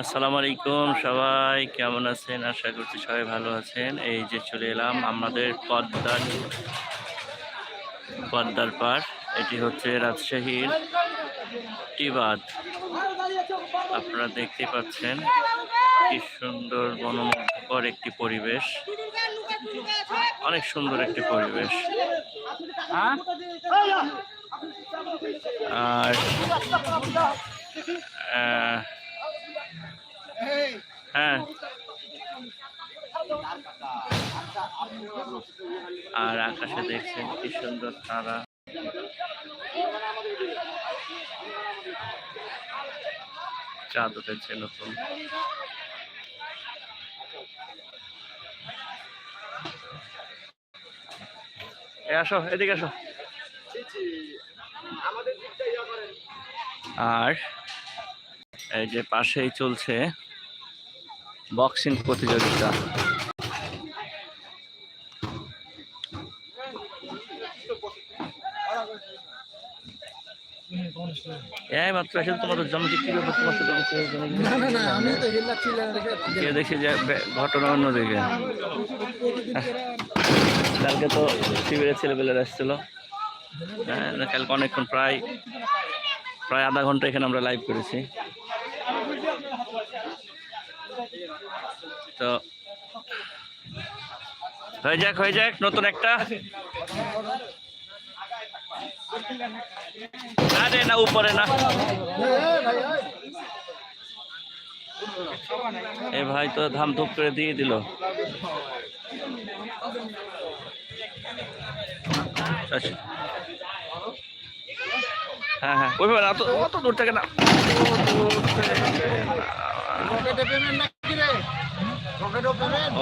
আসসালামু আলাইকুম সবাই, কেমন আছেন? আশা করছি সবাই ভালো আছেন। এই যে চলে এলাম আমাদের পদ্মার পদ্মার পার এটি হচ্ছে রাজশাহীর টিবাদ। আপনারা দেখতে পাচ্ছেন কি সুন্দর মনোমুগ্ধকর একটি পরিবেশ। অনেক সুন্দর একটি পরিবেশ। আর আহ, হ্যাঁ। আর আকাশে দেখছেন কি সুন্দর তারা। চাঁদ উঠেছে নতুন। আসো এদিকে আসো। আর এই যে পাশেই চলছে বক্সিং প্রতিযোগিতা। এই মাত্র এসে তোমার জমা কি ব্যাপার তোমার সাথে কিছু হয়েছে নাকি? না না না আমি তো হেলাচ্ছিলাম কে দেখছি যে ঘটনা অন্যদিকে। কালকে তো শিবিরের ছেলেপেলেরা এসেছিল হ্যাঁ কালকে অনেকক্ষণ প্রায় প্রায় আধা ঘণ্টা এখানে আমরা লাইভ করেছি। তো হয়ে যাক হয়ে যাক, নতুন একটা। আরে না, উপরে না। এ ভাই তো ধাম ধুপ করে দিয়ে দিল। হ্যাঁ হ্যাঁ। ওইভাবে না অত অত দূর থেকে না।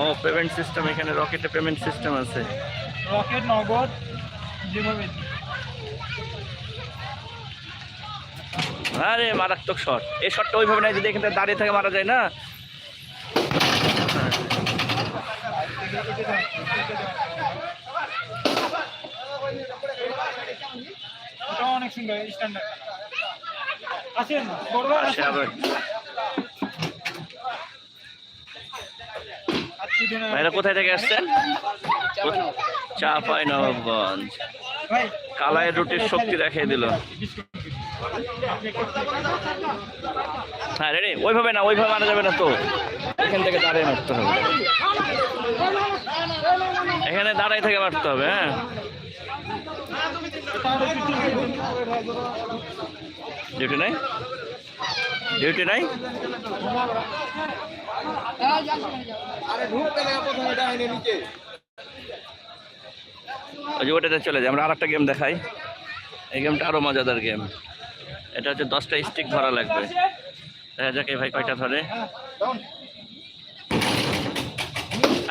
ও পেমেন্ট সিস্টেম এখানে রকেটে পেমেন্ট সিস্টেম আছে। রকেট নগদ যেভাবে। আরে মারাত্মক শট এই শটটা ওইভাবে নাই যদি এখানে দাঁড়িয়ে থেকে মারা যায় না। স্ট্যান্ডার্ড আসেন আসে ভাইরা কোথায় থেকে আসছেন? চাপাই নবাবগঞ্জ। কালাই রুটির শক্তি দেখিয়ে দিল। হ্যাঁ রেডি? ওইভাবে না ওইভাবে মারা যাবে না তো। এখান থেকে দাঁড়িয়ে মারতে হবে। এখানে দাঁড়াই থেকে মারতে হবে হ্যাঁ। ডিউটি নাই? ডিউটি নাই? ওই ওটাতে চলে যায় আমরা আর একটা গেম দেখাই। এই গেমটা আরও মজাদার গেম এটা হচ্ছে দশটা স্টিক ধরা লাগবে। দেখা যাক এই ভাই কয়টা ধরে।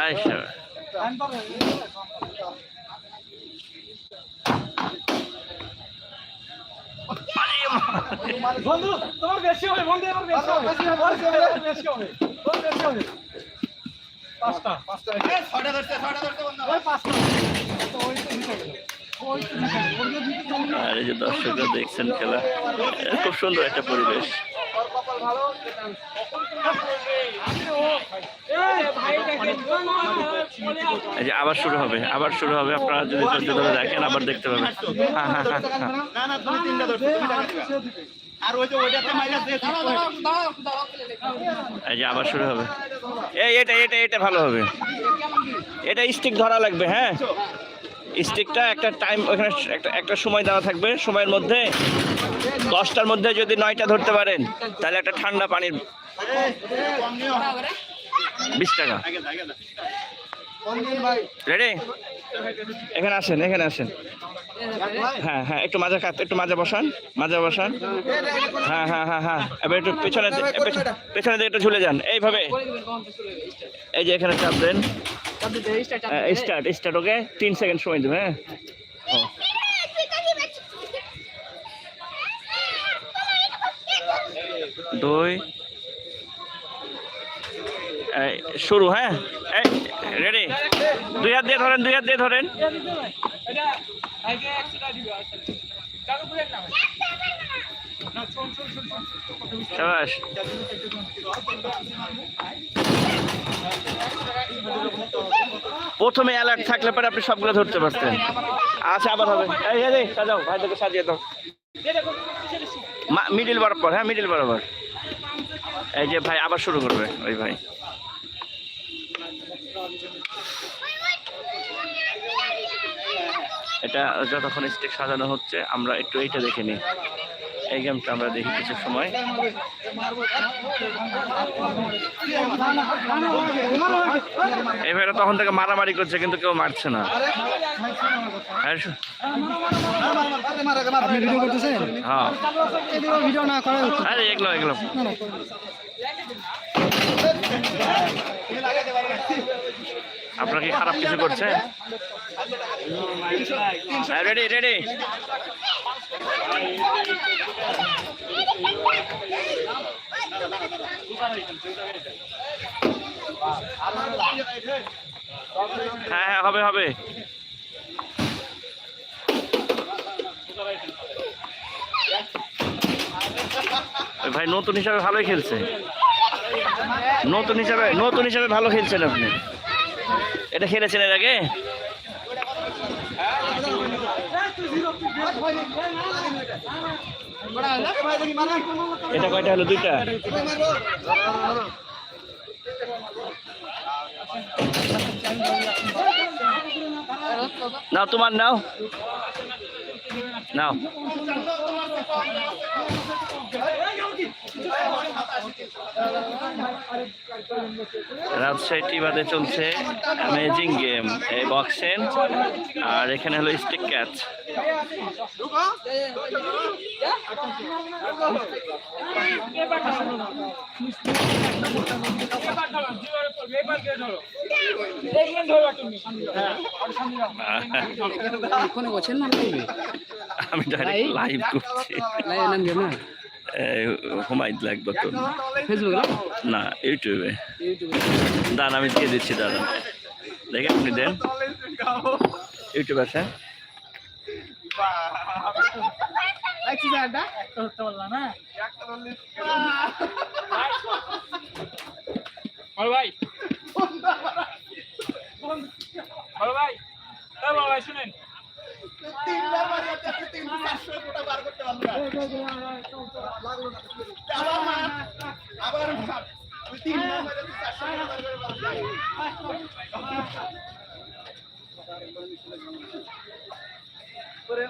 আচ্ছা বন্ধু তোমার বেশি হবে বন্ধু আমার বেশি হবে। বেশি হবে বেশি হবে। বেশি হবে পাঁচটা। পাঁচটা। ছয়টা ধরতে ছয়টা ধরতে বন্ধু। ওই পাঁচটা। তো ওই তো নিচে গেল ওই তো নিচে গেল ওই তো নিচে গেল আর এই যে দর্শকরা দেখছেন খেলা খুব সুন্দর একটা পরিবেশ। এই যে আবার শুরু হবে আবার শুরু হবে। আপনারা যদি ধৈর্য ধরে দেখেন আবার দেখতে পাবেন। হ্যাঁ হ্যাঁ হ্যাঁ এই যে আবার শুরু হবে। এই এটা এটা এটা ভালো হবে। এটা স্টিক ধরা লাগবে হ্যাঁ? স্টিকটা একটা টাইম ওখানে একটা একটা সময় দেওয়া থাকবে। সময়ের মধ্যে দশটার মধ্যে যদি নয়টা ধরতে পারেন, তাহলে একটা ঠান্ডা পানির বিশ টাকা। রেডি এখানে আসেন এখানে আসেন। হ্যাঁ হ্যাঁ একটু মাঝে কাত একটু মাঝে বসান মাঝে বসান। হ্যাঁ হ্যাঁ হ্যাঁ হ্যাঁ এবার একটু পেছনে- পেছনে দিকে একটু ঝুলে যান, এইভাবে। এই যে এখানে চাপ দেন। স্টার্ট স্টার্ট ওকে তিন সেকেন্ড সময় দেবে হ্যাঁ দুই। শুরু হ্যাঁ? রেডি দুই হাত দিয়ে ধরেন দুই হাত দিয়ে ধরেন। সাবাস। প্রথমে অ্যালার্ট থাকলে পরে আপনি সবগুলো ধরতে পারতেন। আচ্ছা আবার হবে। এই এই সাজাও, ভাইদেরকে সাজিয়ে দাও। মিডিল বরাবর হ্যাঁ মিডিল বরাবর। এই যে ভাই আবার শুরু করবে, ওই ভাই। এটা যতক্ষণ স্টিক সাজানো হচ্ছে, আমরা একটু এইটা দেখে নিই। এই গেমটা আমরা দেখি কিছু সময়। এই ভাইরা তখন থেকে মারামারি করছে কিন্তু কেউ মারছে না। হ্যাঁ। আরে এগুলো এগুলো। আপনারা কি খারাপ কিছু করছে রেডি রেডি হ্যাঁ হ্যাঁ হবে হবে। ভাই, নতুন হিসাবে ভালোই খেলছে। নতুন হিসাবে নতুন হিসাবে ভালো খেলছেন আপনি। এটা খেলেছেন এর আগে? এটা কয়টা হলো? দুইটা? নাও তোমার নাও। নাও। রাজশাহী টিভাতে চলছে অ্যামেজিং গেম এই বক্সেন আর এখানে হলো স্টিক ক্যাচ আমি ডাইরেক্ট লাইভ করছি। হুমায়ুন লাগবে তো। ফেসবুকে? না ইউটিউবে। দান আমি দিয়ে দিচ্ছি দাদা দেখে আপনি দেন। ইউটিউব আছে? ভাই। ভাই। বড় ভাই শুনেন। তিনবার মারি একটা তিনবার চারশো কোটা বার করতে পারল আবার মার, আবার মার। ওই তিনবার মারি চারশো কোটা বার করে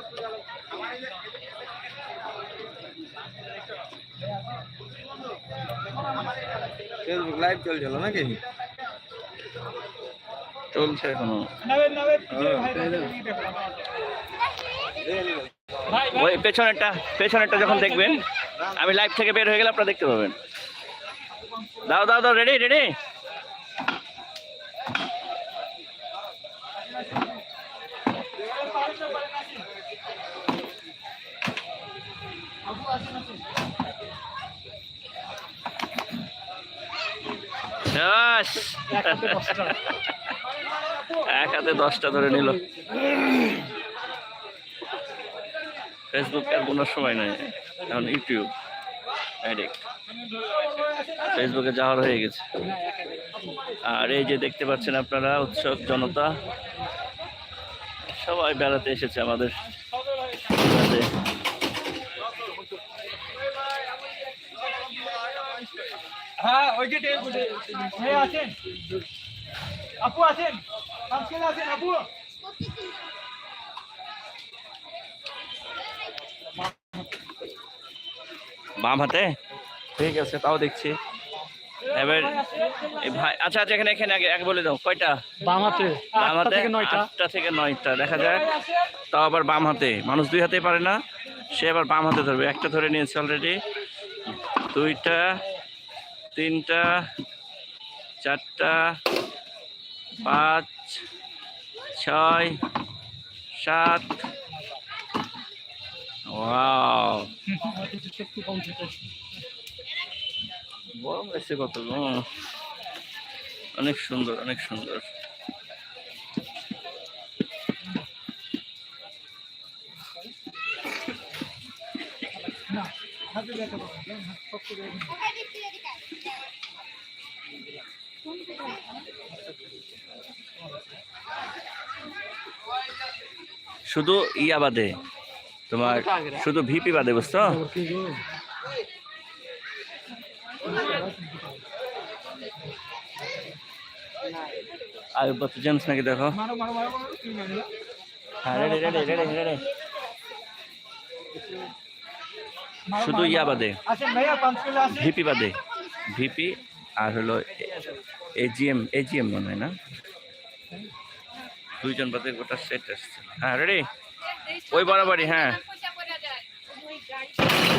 ফেসবুক লাইভ চলছিল নাকি? চলছে এখনও নবেন নবেন ভাই ভাই ওই পেছনেরটা পেছনেরটা যখন দেখবেন আমি লাইভ থেকে বের হয়ে গেলে আপনারা দেখতে পাবেন। দাও দাও দাও রেডি রেডি। এক হাতে দশটা ধরে নিল। ফেসবুক আর কোনো সময় নাই। এখন ইউটিউব ফেসবুকে যাওয়ার হয়ে গেছে। আর এই যে দেখতে পাচ্ছেন আপনারা, উৎসব, জনতা, সবাই বেড়াতে এসেছে আমাদের। হ্যাঁ আপু আছেন, আপু? বাম হাতে? ঠিক আছে তাও দেখছি। এবার ভাই আচ্ছা আচ্ছা এখানে এখানে আগে আগে বলে দাও কয়টা? বাম হাতে বাম হাতে? আটটা থেকে নয়টা দেখা যাক। তাও আবার বাম হাতে। মানুষ দুই হাতেই পারে না সে আবার বাম হাতে ধরবে। একটা ধরে নিয়েছে অলরেডি দুইটা তিনটা চারটা পাঁচ ছয় সাত ওয়াও একটু কম কত অনেক সুন্দর অনেক সুন্দর। শুধু ইয়াবাদে তোমার শুধু ভিপি বাদে বুঝছ আর বাচ্চা জেমস নাকি দেখো। হ্যাঁ শুধু ইয়া। বাদে। ভিপি বাদে। ভিপি আর হলো এজিএম এজিএম মনে হয় না? দুইজন বাদে গোটা সেট আসছে হ্যাঁ রেডি ওই বরাবরই হ্যাঁ।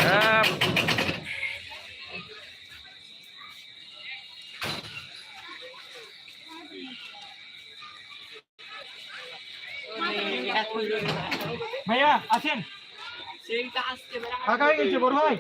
হ্যাঁ। ভাইয়া আছেন ফাঁকা হয়ে গেছে বড় ভাই।